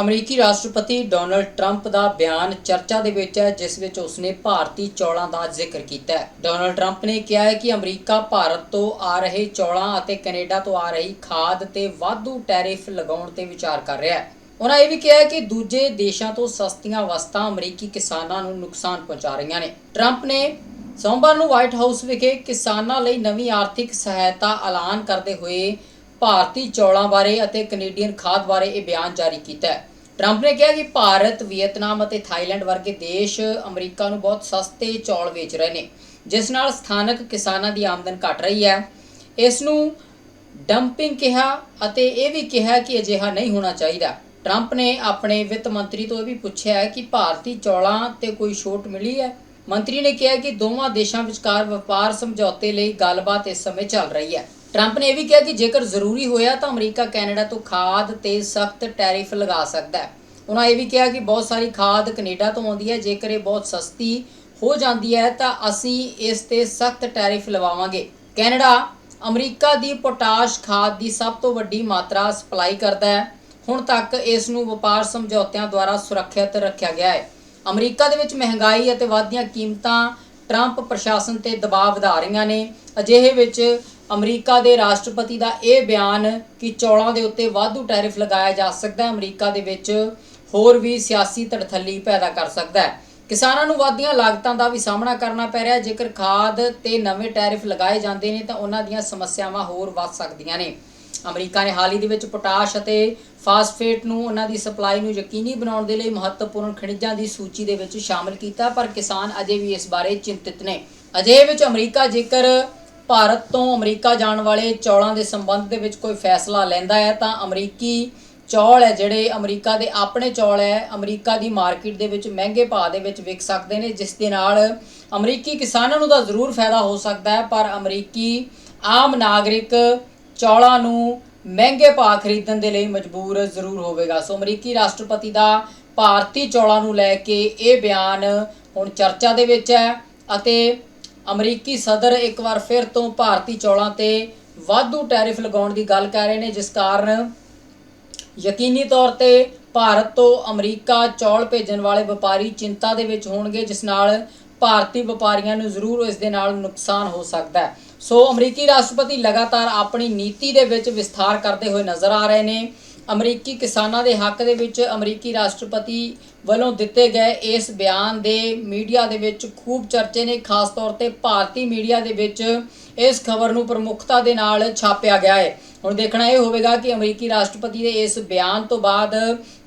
ਅਮਰੀਕੀ ਰਾਸ਼ਟਰਪਤੀ Donald Trump ਦਾ ਬਿਆਨ ਚਰਚਾ ਦੇ ਵਿੱਚ ਹੈ, ਜਿਸ ਵਿੱਚ ਉਸਨੇ ਭਾਰਤੀ ਚੌਲਾਂ ਦਾ ਜ਼ਿਕਰ ਕੀਤਾ ਹੈ। ਡੋਨਲਡ ਟਰੰਪ ਨੇ ਕਿਹਾ ਹੈ ਕਿ ਅਮਰੀਕਾ ਭਾਰਤ ਤੋਂ ਆ ਰਹੇ ਚੌਲਾਂ ਅਤੇ ਕੈਨੇਡਾ ਤੋਂ ਆ ਰਹੀ ਖਾਦ ਤੇ ਵਾਧੂ ਟੈਰਿਫ ਲਗਾਉਣ ਤੇ ਵਿਚਾਰ ਕਰ ਰਿਹਾ ਹੈ। ਉਹਨਾਂ ਇਹ ਵੀ ਕਿਹਾ ਕਿ ਦੂਜੇ ਦੇਸ਼ਾਂ ਤੋਂ ਸਸਤੀਆਂ ਵਸਤਾਂ ਅਮਰੀਕੀ ਕਿਸਾਨਾਂ ਨੂੰ ਨੁਕਸਾਨ ਪਹੁੰਚਾ ਰਹੀਆਂ ਨੇ। ਟਰੰਪ ਨੇ ਸੋਮਵਾਰ ਨੂੰ ਵਾਈਟ ਹਾਊਸ ਵਿਖੇ ਕਿਸਾਨਾਂ ਲਈ ਨਵੀਂ ਆਰਥਿਕ ਸਹਾਇਤਾ ਐਲਾਨ ਕਰਦੇ ਹੋਏ ਭਾਰਤੀ ਚੌਲਾਂ ਬਾਰੇ ਅਤੇ ਕੈਨੇਡੀਅਨ ਖਾਦ ਬਾਰੇ ਇਹ ਬਿਆਨ ਜਾਰੀ ਕੀਤਾ ਹੈ। ਟਰੰਪ ਨੇ ਕਿਹਾ ਕਿ ਭਾਰਤ, ਵੀਅਤਨਾਮ ਅਤੇ ਥਾਈਲੈਂਡ ਵਰਗੇ ਦੇਸ਼ ਅਮਰੀਕਾ ਨੂੰ ਬਹੁਤ ਸਸਤੇ ਚੌਲ ਵੇਚ ਰਹੇ ਨੇ, ਜਿਸ ਨਾਲ ਸਥਾਨਕ ਕਿਸਾਨਾਂ ਦੀ ਆਮਦਨ ਘਟ ਰਹੀ ਹੈ। ਇਸ ਨੂੰ ਡੰਪਿੰਗ ਕਿਹਾ ਅਤੇ ਇਹ ਵੀ ਕਿਹਾ ਕਿ ਅਜਿਹਾ ਨਹੀਂ ਹੋਣਾ ਚਾਹੀਦਾ। ਟਰੰਪ ਨੇ ਆਪਣੇ ਵਿੱਤ ਮੰਤਰੀ ਤੋਂ ਇਹ ਵੀ ਪੁੱਛਿਆ ਹੈ ਕਿ ਭਾਰਤੀ ਚੌਲਾਂ ਤੇ ਕੋਈ ਛੋਟ ਮਿਲੀ ਹੈ? ਮੰਤਰੀ ਨੇ ਕਿਹਾ ਕਿ ਦੋਵਾਂ ਦੇਸ਼ਾਂ ਵਿਚਕਾਰ ਵਪਾਰ ਸਮਝੌਤੇ ਲਈ ਗੱਲਬਾਤ ਇਸ ਸਮੇਂ ਚੱਲ ਰਹੀ ਹੈ। ਟਰੰਪ ਨੇ ਇਹ ਵੀ ਕਿਹਾ ਕਿ ਜੇਕਰ ਜ਼ਰੂਰੀ ਹੋਇਆ ਤਾਂ ਅਮਰੀਕਾ, ਕੈਨੇਡਾ ਤੋਂ ਖਾਦ ਤੇ ਸਖਤ ਟੈਰਿਫ ਲਗਾ ਸਕਦਾ ਹੈ। ਉਹਨਾਂ ਇਹ ਵੀ ਕਿਹਾ ਕਿ ਬਹੁਤ ਸਾਰੀ ਖਾਦ ਕੈਨੇਡਾ ਤੋਂ ਆਉਂਦੀ ਹੈ, ਜੇਕਰ ਇਹ ਬਹੁਤ ਸਸਤੀ ਹੋ ਜਾਂਦੀ ਹੈ ਤਾਂ ਅਸੀਂ ਇਸ ਤੇ ਸਖਤ ਟੈਰਿਫ ਲਵਾਵਾਂਗੇ। ਕੈਨੇਡਾ ਅਮਰੀਕਾ ਦੀ ਪੋਟਾਸ਼ ਖਾਦ ਦੀ ਸਭ ਤੋਂ ਵੱਡੀ ਮਾਤਰਾ ਸਪਲਾਈ ਕਰਦਾ ਹੈ। ਹੁਣ ਤੱਕ ਇਸ ਨੂੰ ਵਪਾਰ ਸਮਝੌਤਿਆਂ ਦੁਆਰਾ ਸੁਰੱਖਿਅਤ ਰੱਖਿਆ ਗਿਆ ਹੈ। ਅਮਰੀਕਾ ਦੇ ਵਿੱਚ ਮਹਿੰਗਾਈ ਅਤੇ ਵਧਦੀਆਂ ਕੀਮਤਾਂ ਟਰੰਪ ਪ੍ਰਸ਼ਾਸਨ ਤੇ ਦਬਾਅ ਵਧਾ ਰਹੀਆਂ ਨੇ। ਅਜਿਹੇ ਵਿੱਚ ਅਮਰੀਕਾ ਦੇ ਰਾਸ਼ਟਰਪਤੀ ਦਾ ਇਹ ਬਿਆਨ ਕਿ ਚੌਲਾਂ ਦੇ ਉੱਤੇ ਵਾਧੂ ਟੈਰਿਫ ਲਗਾਇਆ ਜਾ ਸਕਦਾ ਹੈ, ਅਮਰੀਕਾ ਦੇ ਵਿੱਚ ਹੋਰ ਵੀ ਸਿਆਸੀ ਤੜਥੱਲੀ ਪੈਦਾ ਕਰ ਸਕਦਾ ਹੈ। ਕਿਸਾਨਾਂ ਨੂੰ ਵਧਦੀਆਂ ਲਾਗਤਾਂ ਦਾ ਵੀ ਸਾਹਮਣਾ ਕਰਨਾ ਪੈ ਰਿਹਾ ਜੇਕਰ ਖਾਦ ਤੇ ਨਵੇਂ ਟੈਰਿਫ ਲਗਾਏ ਜਾਂਦੇ ਨੇ ਤਾਂ ਉਹਨਾਂ ਦੀਆਂ ਸਮੱਸਿਆਵਾਂ ਹੋਰ ਵੱਧ ਸਕਦੀਆਂ ਨੇ। ਅਮਰੀਕਾ ਨੇ ਹਾਲ ਹੀ ਦੇ ਵਿੱਚ ਪੋਟਾਸ਼ ਅਤੇ ਫਾਸਫੇਟ ਨੂੰ ਉਹਨਾਂ ਦੀ ਸਪਲਾਈ ਨੂੰ ਯਕੀਨੀ ਬਣਾਉਣ ਦੇ ਲਈ ਮਹੱਤਵਪੂਰਨ ਖਣਿਜਾਂ ਦੀ ਸੂਚੀ ਦੇ ਵਿੱਚ ਸ਼ਾਮਲ ਕੀਤਾ, ਪਰ ਕਿਸਾਨ ਅਜੇ ਵੀ ਇਸ ਬਾਰੇ ਚਿੰਤਿਤ ਨੇ। ਅਜੇ ਵਿੱਚ ਅਮਰੀਕਾ ਜੇਕਰ ਭਾਰਤ ਤੋਂ ਅਮਰੀਕਾ ਜਾਣ ਵਾਲੇ ਚੌਲਾਂ ਦੇ ਸੰਬੰਧ ਦੇ ਵਿੱਚ ਕੋਈ ਫੈਸਲਾ ਲੈਂਦਾ ਹੈ ਤਾਂ ਅਮਰੀਕੀ ਚੌਲ ਹੈ ਜਿਹੜੇ ਅਮਰੀਕਾ ਦੇ ਆਪਣੇ ਚੌਲ ਹੈ, ਅਮਰੀਕਾ ਦੀ ਮਾਰਕੀਟ ਦੇ ਵਿੱਚ ਮਹਿੰਗੇ ਭਾਅ ਦੇ ਵਿੱਚ ਵਿਕ ਸਕਦੇ ਨੇ, ਜਿਸ ਦੇ ਨਾਲ ਅਮਰੀਕੀ ਕਿਸਾਨਾਂ ਨੂੰ ਤਾਂ ਜ਼ਰੂਰ ਫਾਇਦਾ ਹੋ ਸਕਦਾ ਹੈ, ਪਰ ਅਮਰੀਕੀ ਆਮ ਨਾਗਰਿਕ ਚੌਲਾਂ ਨੂੰ ਮਹਿੰਗੇ ਭਾਅ ਖਰੀਦਣ ਦੇ ਲਈ ਮਜਬੂਰ ਜ਼ਰੂਰ ਹੋਵੇਗਾ। ਸੋ ਅਮਰੀਕੀ ਰਾਸ਼ਟਰਪਤੀ ਦਾ ਭਾਰਤੀ ਚੌਲਾਂ ਨੂੰ ਲੈ ਕੇ ਇਹ ਬਿਆਨ ਹੁਣ ਚਰਚਾ ਦੇ ਵਿੱਚ ਹੈ ਅਤੇ ਅਮਰੀਕੀ ਸਦਰ ਇੱਕ ਵਾਰ ਫਿਰ ਤੋਂ ਭਾਰਤੀ ਚੌਲਾਂ ਤੇ ਵਾਧੂ ਟੈਰਿਫ ਲਗਾਉਣ ਦੀ ਗੱਲ ਕਰ ਰਹੇ ਨੇ, ਜਿਸ ਕਾਰਨ ਯਕੀਨੀ ਤੌਰ ਤੇ ਭਾਰਤ ਤੋਂ ਅਮਰੀਕਾ ਚੌਲ ਭੇਜਣ ਵਾਲੇ ਵਪਾਰੀ ਚਿੰਤਾ ਦੇ ਵਿੱਚ ਹੋਣਗੇ, ਜਿਸ ਨਾਲ ਭਾਰਤੀ ਵਪਾਰੀਆਂ ਨੂੰ ਜ਼ਰੂਰ ਇਸ ਦੇ ਨਾਲ ਨੁਕਸਾਨ ਹੋ ਸਕਦਾ ਹੈ। ਸੋ ਅਮਰੀਕੀ ਰਾਸ਼ਟਰਪਤੀ ਲਗਾਤਾਰ ਆਪਣੀ ਨੀਤੀ ਦੇ ਵਿੱਚ ਵਿਸਥਾਰ ਕਰਦੇ ਹੋਏ ਨਜ਼ਰ ਆ ਰਹੇ ਨੇ। ਅਮਰੀਕੀ ਕਿਸਾਨਾਂ ਦੇ ਹੱਕ ਦੇ ਵਿੱਚ ਅਮਰੀਕੀ ਰਾਸ਼ਟਰਪਤੀ ਵੱਲੋਂ ਦਿੱਤੇ ਗਏ ਇਸ ਬਿਆਨ ਦੇ ਮੀਡੀਆ ਦੇ ਵਿੱਚ ਖੂਬ ਚਰਚੇ ਨੇ। ਖਾਸ ਤੌਰ ਤੇ ਭਾਰਤੀ ਮੀਡੀਆ ਦੇ ਵਿੱਚ ਇਸ ਖਬਰ ਨੂੰ ਪ੍ਰਮੁੱਖਤਾ ਦੇ ਨਾਲ ਛਾਪਿਆ ਗਿਆ ਹੈ। ਹੁਣ ਦੇਖਣਾ ਇਹ ਹੋਵੇਗਾ ਕਿ ਅਮਰੀਕੀ ਰਾਸ਼ਟਰਪਤੀ ਦੇ ਇਸ ਬਿਆਨ ਤੋਂ ਬਾਅਦ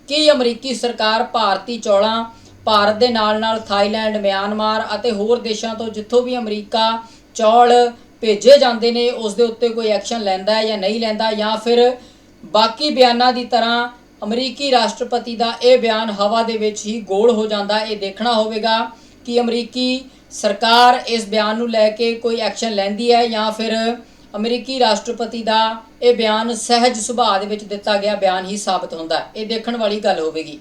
ਕੀ ਅਮਰੀਕੀ ਸਰਕਾਰ ਭਾਰਤੀ ਚੌਲਾਂ, ਭਾਰਤ ਦੇ ਨਾਲ-ਨਾਲ ਥਾਈਲੈਂਡ, ਮਿਆਂਮਾਰ ਅਤੇ ਹੋਰ ਦੇਸ਼ਾਂ ਤੋਂ ਜਿੱਥੋਂ ਵੀ ਅਮਰੀਕਾ ਚੌਲ ਭੇਜੇ ਜਾਂਦੇ ਨੇ, ਉਸ ਦੇ ਉੱਤੇ ਕੋਈ ਐਕਸ਼ਨ ਲੈਂਦਾ ਹੈ ਜਾਂ ਨਹੀਂ ਲੈਂਦਾ ਜਾਂ ਫਿਰ ਬਾਕੀ ਬਿਆਨਾਂ ਦੀ ਤਰ੍ਹਾਂ ਅਮਰੀਕੀ ਰਾਸ਼ਟਰਪਤੀ ਦਾ ਇਹ ਬਿਆਨ ਹਵਾ ਦੇ ਵਿੱਚ ਹੀ ਗੋਲ ਹੋ ਜਾਂਦਾ, ਇਹ ਦੇਖਣਾ ਹੋਵੇਗਾ ਕਿ ਅਮਰੀਕੀ ਸਰਕਾਰ ਇਸ ਬਿਆਨ ਨੂੰ ਲੈ ਕੇ ਕੋਈ ਐਕਸ਼ਨ ਲੈਂਦੀ ਹੈ ਜਾਂ ਫਿਰ ਅਮਰੀਕੀ ਰਾਸ਼ਟਰਪਤੀ ਦਾ ਇਹ ਬਿਆਨ ਸਹਿਜ ਸੁਭਾਅ ਦੇ ਵਿੱਚ ਦਿੱਤਾ ਗਿਆ ਬਿਆਨ ਹੀ ਸਾਬਤ ਹੁੰਦਾ ਇਹ ਦੇਖਣ ਵਾਲੀ ਗੱਲ ਹੋਵੇਗੀ।